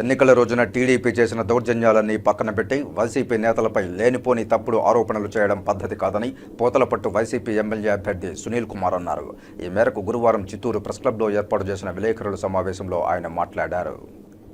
ఎన్నికల రోజున టీడీపీ చేసిన దౌర్జన్యాలన్నీ పక్కన పెట్టి వైసీపీ నేతలపై లేనిపోని తప్పుడు ఆరోపణలు చేయడం పద్ధతి కాదని పోతలపట్టు వైసీపీ ఎమ్మెల్యే అభ్యర్థి సునీల్ కుమార్ అన్నారు. ఈ మేరకు గురువారం చిత్తూరు ప్రెస్ క్లబ్లో ఏర్పాటు చేసిన విలేకరుల సమావేశంలో ఆయన మాట్లాడారు.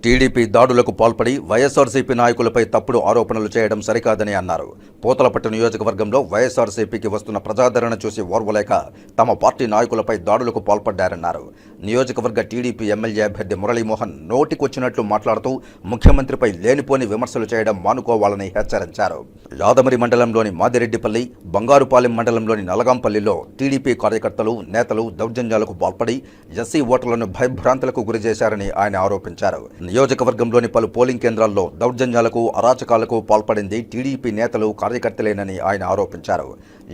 టీడీపీ దాడులకు పాల్పడి వైఎస్ఆర్సీపీ నాయకులపై తప్పుడు ఆరోపణలు చేయడం సరికాదని అన్నారు. పోతలపట్టు నియోజకవర్గంలో వైఎస్ఆర్సీపీకి వస్తున్న ప్రజాదరణ చూసి ఓర్వలేక తమ పార్టీ నాయకులపై దాడులకు పాల్పడ్డారన్నారు. నియోజకవర్గ టీడీపీ ఎమ్మెల్యే అభ్యర్థి మురళీమోహన్ నోటికొచ్చినట్లు మాట్లాడుతూ ముఖ్యమంత్రిపై లేనిపోని విమర్శలు చేయడం మానుకోవాలని హెచ్చరించారు. యాదమరి మండలంలోని మాదిరెడ్డిపల్లి బంగారుపాలెం మండలంలోని నలగాంపల్లిలో టీడీపీ కార్యకర్తలు నేతలు దౌర్జన్యాలకు పాల్పడి ఎస్సీ ఓటర్లను భయభ్రాంతులకు గురి చేశారని ఆయన ఆరోపించారు. నియోజకవర్గంలోని పలు పోలింగ్ కేంద్రాల్లో దౌర్జన్యాలకు అరాచకాలకు పాల్పడింది టీడీపీ నేతలు కార్యకర్తలేనని ఆయన ఆరోపించారు.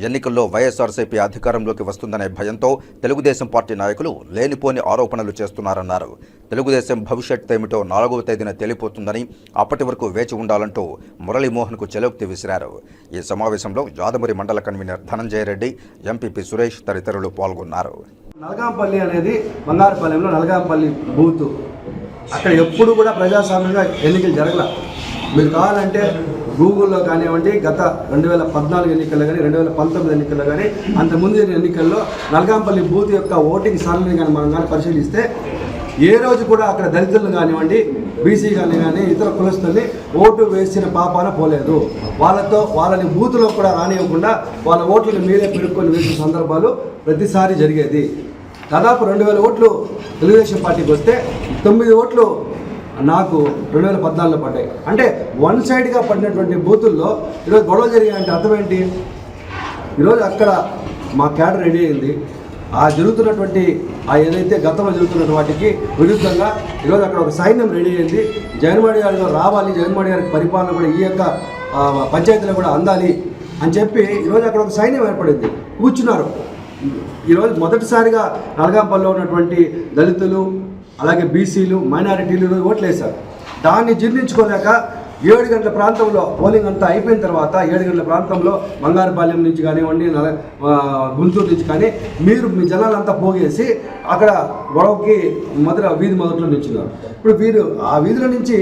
ఎన్నికల్లో వైఎస్ఆర్సీపీ అధికారంలోకి వస్తుందనే భయంతో తెలుగుదేశం పార్టీ నాయకులు లేనిపోని ఆరోపణలు చేస్తున్నారన్నారు. తెలుగుదేశం భవిష్యత్ ఏమిటో నాలుగవ తేదీన తేలిపోతుందని అప్పటి వరకు వేచి ఉండాలంటూ మురళీమోహన్కు చెలోక్తి విసిరారు. ఈ సమావేశంలో యాదమరి మండల కన్వీనర్ ధనంజయ రెడ్డి ఎంపీపీ సురేష్ తదితరులు పాల్గొన్నారు. నల్గాంపల్లి అనేది బంగారుపల్లెంలో నల్గాంపల్లి బూత్. అక్కడ ఎప్పుడు కూడా ప్రజాస్వామ్యంగా ఎన్నికలు జరగల. మీరు కావాలంటే గూగుల్లో కానివ్వండి గత రెండు వేల పద్నాలుగు ఎన్నికల్లో కానీ రెండు వేల పంతొమ్మిది ఎన్నికల్లో కానీ అంతకుముందు జరిగిన ఎన్నికల్లో నల్గాంపల్లి బూత్ యొక్క ఓటింగ్ సరళిని కానీ మనం కానీ పరిశీలిస్తే ఏ రోజు కూడా అక్కడ దళితులను కానివ్వండి బీసీ కానీ కానీ ఇతర కులస్తుల్ని ఓటు వేసిన పాపాన పోలేదు. వాళ్ళతో వాళ్ళని బూతులో కూడా రానివ్వకుండా వాళ్ళ ఓట్లను మీరే పెరుక్కొని వేసిన సందర్భాలు ప్రతిసారి జరిగేది. దాదాపు రెండు వేల ఓట్లు తెలుగుదేశం పార్టీకి వస్తే తొమ్మిది ఓట్లు నాకు రెండు వేల పద్నాలుగులో పడ్డాయి. అంటే వన్ సైడ్గా పడినటువంటి బూతుల్లో ఈరోజు గొడవ జరిగాయంటే అర్థం ఏంటి ఈరోజు అక్కడ మా క్యాడర్ రెడీ అయింది. ఆ జరుగుతున్నటువంటి ఆ ఏదైతే గతంలో జరుగుతున్న వాటికి విరుద్ధంగా ఈరోజు అక్కడ ఒక సైన్యం రెడీ అయింది. జగన్మోహన్ గారు రావాలి జగన్మోహన్ గారికి పరిపాలన కూడా ఈ యొక్క పంచాయతీలో కూడా అందాలి అని చెప్పి ఈరోజు అక్కడ ఒక సైన్యం ఏర్పడింది. కూర్చున్నారు. ఈరోజు మొదటిసారిగా నల్గాంపల్లిలో ఉన్నటువంటి దళితులు అలాగే బీసీలు మైనారిటీలు ఈరోజు ఓట్లు వేశారు దాన్ని జీర్ణించుకోలేక ఏడు గంటల ప్రాంతంలో పోలింగ్ అంతా అయిపోయిన తర్వాత ఏడు గంటల ప్రాంతంలో బంగారుపాలెం నుంచి కానివ్వండి నల గుంటూరు నుంచి కానీ మీరు మీ జనాలంతా పోగేసి అక్కడ గొడవకి మొదట వీధి మొదట్లో నిల్చున్నారు ఇప్పుడు వీరు ఆ వీధుల నుంచి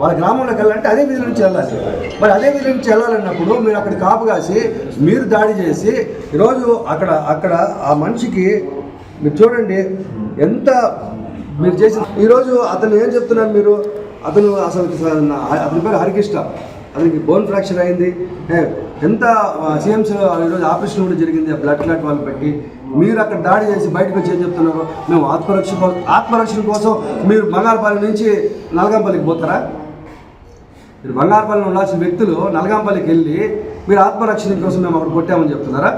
వాళ్ళ గ్రామంలోకి వెళ్ళాలంటే అదే వీధి నుంచి వెళ్ళాలి. మరి అదే వీధి నుంచి వెళ్ళాలన్నప్పుడు మీరు అక్కడ కాపు కాసి మీరు దాడి చేసి ఈరోజు అక్కడ అక్కడ ఆ మనిషికి మీరు చూడండి ఎంత మీరు చేసిన ఈరోజు అతను ఏం చెప్తున్నారు మీరు? అతను అసలు అతని పేరు హరికృష్ణ. అతనికి బోన్ ఫ్రాక్చర్ అయింది. ఎంత సీఎంస్ ఈరోజు ఆపరేషన్ కూడా జరిగింది ఆ బ్లడ్ క్లాట్ వాళ్ళు పెట్టి. మీరు అక్కడ దాడి చేసి బయటకు వచ్చి ఏం చెప్తున్నారు? మేము ఆత్మరక్షణ కోసం ఆత్మరక్షణ కోసం మీరు బంగారపాలెం నుంచి నల్గంపల్లికి పోతారా? మీరు బంగారపల్లిలో ఉండాల్సిన వ్యక్తులు నల్గాంపల్లికి వెళ్ళి మీరు ఆత్మరక్షణ కోసం మేము అక్కడ కొట్టామని చెప్తున్నారా?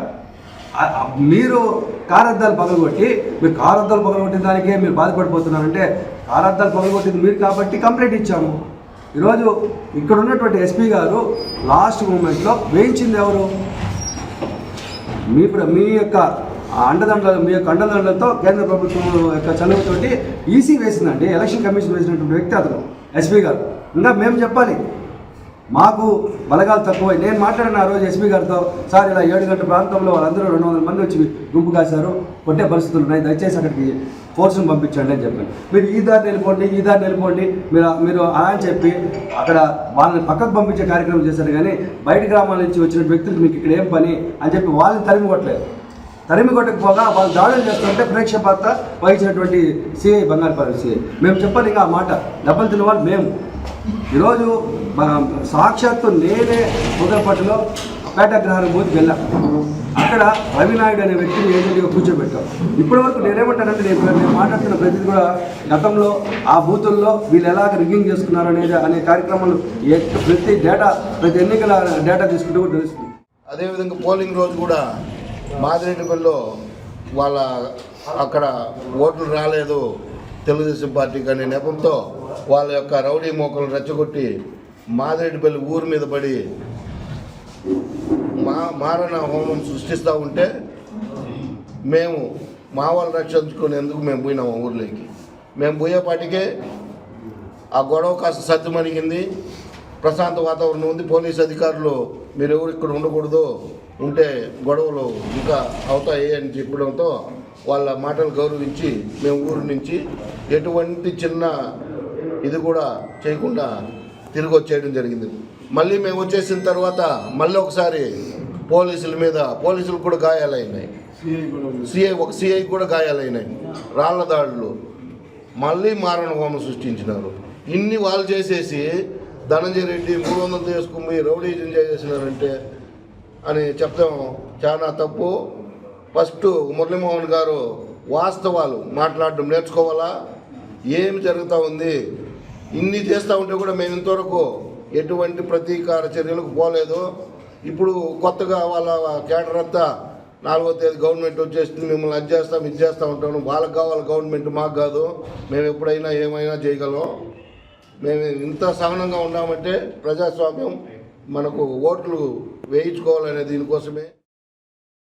మీరు కారద్దాలు పగలగొట్టి మీరు కారద్దాలు పగలగొట్టిన దానికే మీరు బాధపడిపోతున్నారంటే కారద్దాలు పగలగొట్టింది మీరు కాబట్టి కంప్లైంట్ ఇచ్చాము. ఈరోజు ఇక్కడ ఉన్నటువంటి ఎస్పీ గారు లాస్ట్ మూమెంట్లో వేయించింది ఎవరు? మీ మీ యొక్క అండదండలు అండదండల మీ యొక్క అండదండలతో కేంద్ర ప్రభుత్వం యొక్క చదువుతోటి ఈసీ వేసిందండి ఎలక్షన్ కమిషన్ వేసినటువంటి వ్యక్తి అతను ఎస్పీ గారు. ఇంకా మేము చెప్పాలి మాకు బలగాలు తక్కువ నేను మాట్లాడిన ఆ రోజు ఎస్పీ గారితో సార్ ఇలా ఏడు గంటల ప్రాంతంలో వాళ్ళందరూ రెండు వందల మంది వచ్చి గుంపు కాశారు కొట్టే పరిస్థితులు ఉన్నాయి దయచేసి అక్కడికి ఫోర్స్ని పంపించండి అని చెప్పాను. మీరు ఈ దారి వెళ్ళిపోండి ఈ దారి వెళ్ళిపోండి మీరు మీరు అలా అని చెప్పి అక్కడ వాళ్ళని పక్కకు పంపించే కార్యక్రమం చేశారు. కానీ బయట గ్రామాల నుంచి వచ్చిన వ్యక్తులకు మీకు ఇక్కడ ఏం పని అని చెప్పి వాళ్ళని తరిమి కొట్టలేదు. తరిమి కొట్టకపోగా వాళ్ళు దాడులు చేస్తుంటే ప్రేక్ష పాత్ర వహించినటువంటి సిఐ బంగారు సిఐ. మేము చెప్పాలి ఇంకా ఆ మాట డబ్బులు తినవాళ్ళు మేము ఈరోజు మన సాక్షాత్తు నేనే ఉదయపట్టులో పేటగ్రహారం పోతే వెళ్ళాం. అక్కడ రవినాయుడు అనే వ్యక్తిని ఏజెంట్గా కూర్చోబెట్టాం. ఇప్పటి వరకు నేనేమంటానంటే నేను నేను మాట్లాడుతున్న ప్రతిదీ కూడా గతంలో ఆ బూతుల్లో వీళ్ళు ఎలా రిగ్గింగ్ చేసుకున్నారు అనేది అనే కార్యక్రమాలు ప్రతి డేటా ప్రతి ఎన్నికల డేటా తీసుకుంటూ కూడా తెలుస్తుంది. అదేవిధంగా పోలింగ్ రోజు కూడా మాదిరెడ్డిపల్లిలో వాళ్ళ అక్కడ ఓట్లు రాలేదు తెలుగుదేశం పార్టీకి అనే నెపంతో వాళ్ళ యొక్క రౌడీ మోకలు రెచ్చగొట్టి మాదిరెడ్డిపల్లి ఊరి మీద పడి మా మారణ హోమం సృష్టిస్తూ ఉంటే మేము మా వాళ్ళు రక్షించుకునేందుకు మేము పోయినాము ఊర్లోకి. మేము పోయేపాటికే ఆ గొడవ కాస్త సత్యమణిగింది ప్రశాంత వాతావరణం ఉంది. పోలీస్ అధికారులు మీరు ఎవరు ఇక్కడ ఉండకూడదు ఉంటే గొడవలు ఇంకా అవుతాయి అని చెప్పడంతో వాళ్ళ మాటలు గౌరవించి మేము ఊరి నుంచి ఎటువంటి చిన్న ఇది కూడా చేయకుండా తిరిగి వచ్చేయడం జరిగింది. మళ్ళీ మేము వచ్చేసిన తర్వాత మళ్ళీ ఒకసారి పోలీసుల మీద పోలీసులకు కూడా గాయాలైనాయి. సిఐ ఒక సిఐ కూడా గాయాలైనాయి. రాళ్ళ దాడులు. మళ్ళీ మారణ హోమం సృష్టించినారు. ఇన్ని వాళ్ళు చేసేసి ధనంజయ రెడ్డి మూడు వందలు తీసుకుని పోయి రౌడీజం చేసేసినారంటే అని చెప్తాం. చాలా తప్పు. ఫస్ట్ మురళీమోహన్ గారు వాస్తవాలు మాట్లాడడం నేర్చుకోవాలా? ఏమి జరుగుతూ ఉంది? ఇన్ని చేస్తూ ఉంటే కూడా మేము ఇంతవరకు ఎటువంటి ప్రతీకార చర్యలకు పోలేదు. ఇప్పుడు కొత్తగా వాళ్ళ కేడర్ అంతా నాలుగో తేదీ గవర్నమెంట్ వచ్చేసి మిమ్మల్ని అది చేస్తాం ఇది చేస్తూ ఉంటాను వాళ్ళకి కావాలి గవర్నమెంట్ మాకు కాదు. మేము ఎప్పుడైనా ఏమైనా చేయగలం. మేము ఇంత సహనంగా ఉన్నామంటే ప్రజాస్వామ్యం మనకు ఓట్లు వేయించుకోవాలనే దీనికోసమే.